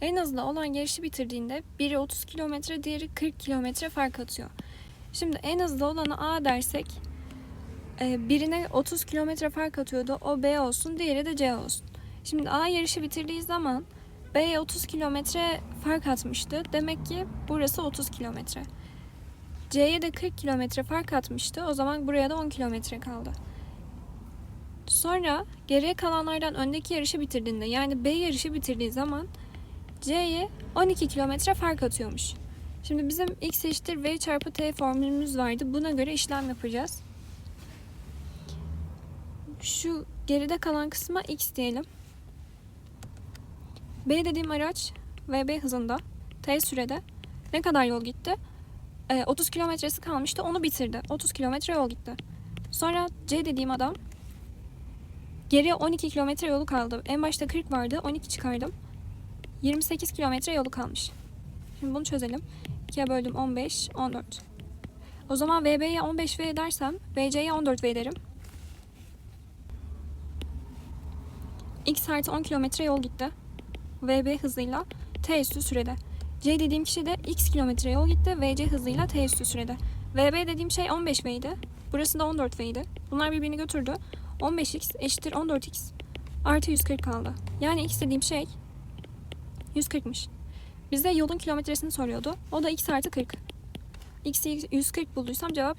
En hızlı olan yarışı bitirdiğinde biri 30 kilometre, diğeri 40 kilometre fark atıyor. Şimdi en hızlı olanı A dersek e, birine 30 kilometre fark atıyordu. O B olsun, diğeri de C olsun. Şimdi A yarışı bitirdiği zaman B'ye 30 kilometre fark atmıştı. Demek ki burası 30 kilometre. C'ye de 40 kilometre fark atmıştı. O zaman buraya da 10 kilometre kaldı. Sonra geriye kalanlardan öndeki yarışı bitirdiğinde yani B yarışı bitirdiği zaman C'ye 12 kilometre fark atıyormuş. Şimdi bizim x eşittir v çarpı t formülümüz vardı. Buna göre işlem yapacağız. Şu geride kalan kısma x diyelim. B dediğim araç VB hızında t sürede ne kadar yol gitti? Ee, 30 kilometresi kalmıştı onu bitirdi. 30 kilometre yol gitti. Sonra C dediğim adam geriye 12 kilometre yolu kaldı. En başta 40 vardı 12 çıkardım. 28 kilometre yolu kalmış. Şimdi bunu çözelim. 2'ye böldüm 15, 14. O zaman VB'ye 15V dersem VC'ye 14V derim. X artı 10 kilometre yol gitti. VB hızıyla T üstü sürede. C dediğim kişi de X kilometre yol gitti. VC hızıyla T üstü sürede. VB dediğim şey 15V'ydi. Burası da 14V'ydi. Bunlar birbirini götürdü. 15X eşittir 14X artı 140 kaldı. Yani X dediğim şey 140'mış. Bize yolun kilometresini soruyordu. O da x artı 40. X'i 140 bulduysam cevap 140.